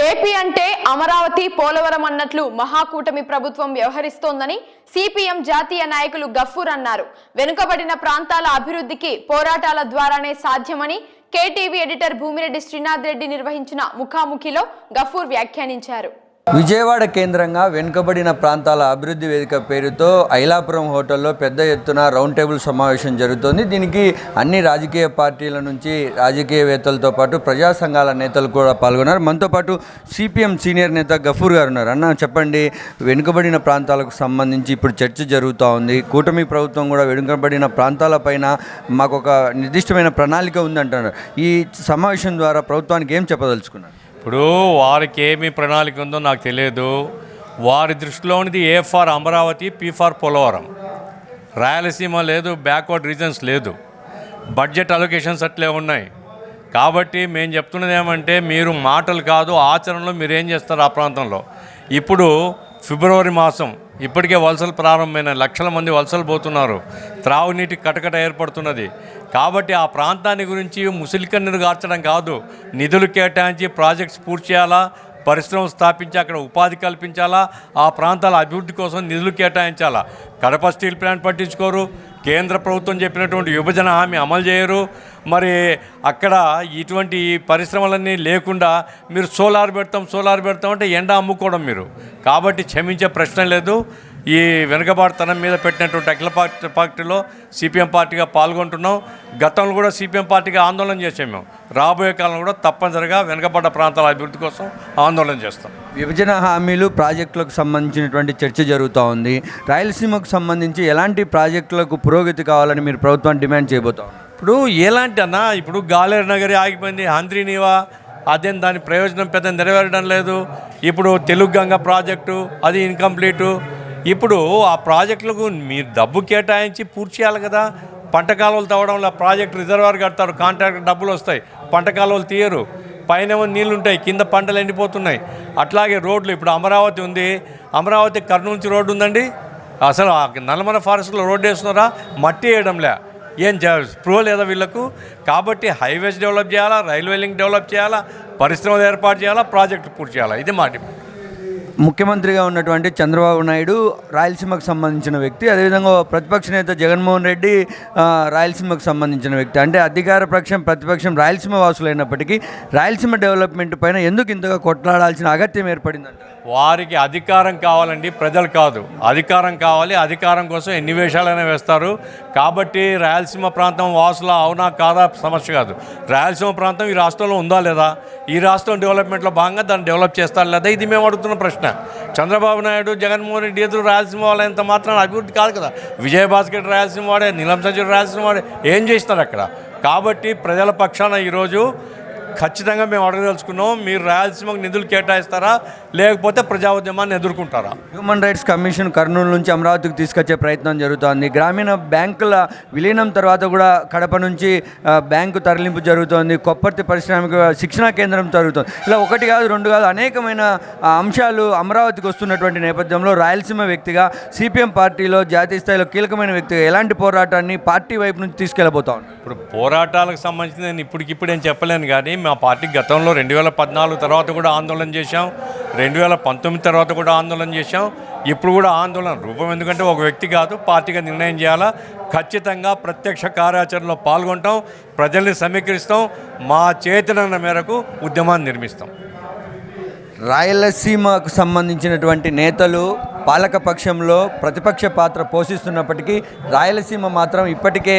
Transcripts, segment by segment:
AP అంటే అమరావతి పోలవరం అన్నట్లు మహాకూటమి ప్రభుత్వం వ్యవహరిస్తోందని సిపిఎం జాతీయ నాయకులు గఫూర్ అన్నారు. వెనుకబడిన ప్రాంతాల అభివృద్ధికి పోరాటాల ద్వారానే సాధ్యమని కేటీవీ ఎడిటర్ భూమిరెడ్డి శ్రీనాథ్ రెడ్డి నిర్వహించిన ముఖాముఖిలో గఫూర్ వ్యాఖ్యానించారు. విజయవాడ కేంద్రంగా వెనుకబడిన ప్రాంతాల అభివృద్ధి వేదిక పేరుతో ఐలాపురం హోటల్లో పెద్ద ఎత్తున రౌండ్ టేబుల్ సమావేశం జరుగుతోంది. దీనికి అన్ని రాజకీయ పార్టీల నుంచి రాజకీయవేత్తలతో పాటు ప్రజా సంఘాల నేతలు కూడా పాల్గొన్నారు. మనతో పాటు సిపిఎం సీనియర్ నేత గఫూర్ గారు ఉన్నారు. అన్న చెప్పండి వెనుకబడిన ప్రాంతాలకు సంబంధించి ఇప్పుడు చర్చ జరుగుతూ ఉంది. కూటమి ప్రభుత్వం కూడా వెనుకబడిన ప్రాంతాలపైన మాకు ఒక నిర్దిష్టమైన ప్రణాళిక ఉందంటున్నారు. ఈ సమావేశం ద్వారా ప్రభుత్వానికి ఏం చెప్పదలుచుకున్నారు? ఇప్పుడు వారికి ఏమి ప్రణాళిక ఉందో నాకు తెలియదు. వారి దృష్టిలో ఉన్నది A for Amaravati P for Polavaram. Rayalaseema లేదు బ్యాక్వర్డ్ రీజన్స్ లేదు. బడ్జెట్ అలొకేషన్స్ అట్లే ఉన్నాయి. కాబట్టి మేము చెప్తున్నది ఏమంటే మీరు మాటలు కాదు ఆచరణలో మీరు ఏం చేస్తారు ఆ ప్రాంతంలో? ఇప్పుడు ఫిబ్రవరి మాసం ఇప్పటికే వలసలు ప్రారంభమైన లక్షల మంది వలసలు పోతున్నారు. త్రాగునీటి కటకట ఏర్పడుతున్నది. కాబట్టి ఆ ప్రాంతాన్ని గురించి ముసిలికన్నీరు గార్చడం కాదు. నిధులు కేటాయించి ప్రాజెక్ట్స్ పూర్తి చేయాలా? పరిశ్రమ స్థాపించి అక్కడ ఉపాధి కల్పించాలా? ఆ ప్రాంతాల అభివృద్ధి కోసం నిధులు కేటాయించాలా? కడప స్టీల్ ప్లాంట్ పట్టించుకోరు. కేంద్ర ప్రభుత్వం చెప్పినటువంటి విభజన హామీ అమలు చేయరు. మరి అక్కడ ఇటువంటి పరిశ్రమలన్నీ లేకుండా మీరు సోలార్ పెడతాం సోలార్ పెడతాం అంటే ఎండ అమ్ముకోవడం మీరు. కాబట్టి క్షమించే ప్రశ్న లేదు. ఈ వెనుకబాటుతనం మీద పెట్టినటువంటి అఖిల పార్టీ పార్టీలో సిపిఎం పార్టీగా పాల్గొంటున్నాం. గతంలో కూడా సిపిఎం పార్టీగా ఆందోళన చేసాం మేము. రాబోయే కాలంలో కూడా తప్పనిసరిగా వెనుకబడ్డ ప్రాంతాల అభివృద్ధి కోసం ఆందోళన చేస్తాం. విభజన హామీలు ప్రాజెక్టులకు సంబంధించినటువంటి చర్చ జరుగుతూ ఉంది. రాయలసీమకు సంబంధించి ఎలాంటి ప్రాజెక్టులకు పురోగతి కావాలని మీరు ప్రభుత్వాన్ని డిమాండ్ చేయబోతా ఇప్పుడు ఎలాంటి అన్న ఇప్పుడు గాలేరు నగరి ఆగిపోయింది హంద్రీనివా అదేం దాని ప్రయోజనం పెద్ద నెరవేరడం లేదు. ఇప్పుడు తెలుగు గంగ ప్రాజెక్టు అది ఇన్కంప్లీటు ఇప్పుడు ఆ ప్రాజెక్టులకు మీరు డబ్బు కేటాయించి పూర్తి చేయాలి కదా. పంట కాలువలు తవ్వడంలో ప్రాజెక్ట్ రిజర్వాయర్ కడతారు కాంట్రాక్ట్ డబ్బులు వస్తాయి. పంట కాలువలు తీయరు పైన నీళ్ళు ఉంటాయి కింద పంటలు ఎండిపోతున్నాయి. అట్లాగే రోడ్లు ఇప్పుడు అమరావతి ఉంది. అమరావతి కర్నూలు నుంచి రోడ్డు ఉందండి. అసలు ఆ నల్లమల ఫారెస్ట్లో రోడ్డు వేస్తున్నారా? మట్టి వేయడంలే. ఏం ప్రూవ్ లేదా వీళ్ళకు? కాబట్టి హైవేస్ డెవలప్ చేయాలా రైల్వే లింక్ డెవలప్ చేయాలా పరిశ్రమలు ఏర్పాటు చేయాలా ప్రాజెక్టు పూర్తి చేయాలా? ఇది మా ముఖ్యమంత్రిగా ఉన్నటువంటి చంద్రబాబు నాయుడు రాయలసీమకు సంబంధించిన వ్యక్తి. అదేవిధంగా ప్రతిపక్ష నేత జగన్మోహన్ రెడ్డి రాయలసీమకు సంబంధించిన వ్యక్తి. అంటే అధికార పక్షం ప్రతిపక్షం రాయలసీమ వాసులైనప్పటికీ రాయలసీమ డెవలప్మెంట్ పైన ఎందుకు ఇంతగా కొట్లాడాల్సిన అగత్యం ఏర్పడిందంటే వారికి అధికారం కావాలండి ప్రజలు కాదు. అధికారం కావాలి అధికారం కోసం ఎన్ని వేషాలైనా వేస్తారు. కాబట్టి రాయలసీమ ప్రాంతం వాసుల అవునా కాదా సమస్య కాదు. రాయలసీమ ప్రాంతం ఈ రాష్ట్రంలో ఉందా లేదా? ఈ రాష్ట్రం డెవలప్మెంట్లో భాగంగా దాన్ని డెవలప్ చేస్తారు లేదా? ఇది మేము అడుగుతున్న ప్రశ్న. చంద్రబాబు నాయుడు జగన్మోహన్ రెడ్డి ఎదురు రాయలసీమ వాళ్ళు ఎంత మాత్రం అభివృద్ధి కాదు కదా. విజయభాస్కర్ రాయలసీమ వాడే నీలం సంజయ్ రాయలసీమ వాడే ఏం చేస్తున్నారు అక్కడ? కాబట్టి ప్రజల పక్షాన ఈరోజు ఖచ్చితంగా మేము అడగదలుచుకున్నాం మీరు రాయలసీమకు నిధులు కేటాయిస్తారా? లేకపోతే ప్రజా ఉద్యమాన్ని ఎదుర్కొంటారా? హ్యూమన్ రైట్స్ కమిషన్ కర్నూలు నుంచి అమరావతికి తీసుకొచ్చే ప్రయత్నం జరుగుతోంది. గ్రామీణ బ్యాంకుల విలీనం తర్వాత కూడా కడప నుంచి బ్యాంకు తరలింపు జరుగుతోంది. కొప్పర్తి పారిశ్రామిక శిక్షణా కేంద్రం జరుగుతోంది ఇలా ఒకటి కాదు రెండు కాదు అనేకమైన అంశాలు అమరావతికి వస్తున్నటువంటి నేపథ్యంలో రాయలసీమ వ్యక్తిగా సిపిఎం పార్టీలో జాతీయ స్థాయిలో కీలకమైన వ్యక్తిగా ఎలాంటి పోరాటాన్ని పార్టీ వైపు నుంచి తీసుకెళ్ళబోతా ఇప్పుడు పోరాటాలకు సంబంధించి నేను ఇప్పటికిప్పుడు ఏం చెప్పలేను కానీ మా పార్టీ గతంలో రెండు వేల పద్నాలుగు తర్వాత కూడా ఆందోళన చేశాం. రెండు వేల పంతొమ్మిది తర్వాత కూడా ఆందోళన చేశాం. ఇప్పుడు కూడా ఆందోళన రూపం ఎందుకంటే ఒక వ్యక్తి కాదు పార్టీగా నిర్ణయం చేయాలా? ఖచ్చితంగా ప్రత్యక్ష కార్యాచరణలో పాల్గొంటాం ప్రజల్ని సమీకరిస్తాం మా చేతనన్న మేరకు ఉద్యమాన్ని నిర్మిస్తాం. రాయలసీమకు సంబంధించినటువంటి నేతలు పాలక పక్షంలో ప్రతిపక్ష పాత్ర పోషిస్తున్నప్పటికీ రాయలసీమ మాత్రం ఇప్పటికే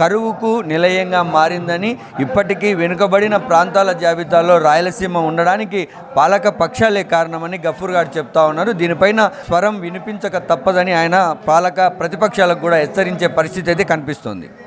కరువుకు నిలయంగా మారిందని ఇప్పటికీ వెనుకబడిన ప్రాంతాల జాబితాలో రాయలసీమ ఉండడానికి పాలక పక్షాలే కారణమని గఫూర్ గారు చెప్తా ఉన్నారు. దీనిపైన స్వరం వినిపించక తప్పదని ఆయన పాలక ప్రతిపక్షాలకు కూడా హెచ్చరించే పరిస్థితి అయితే కనిపిస్తుంది.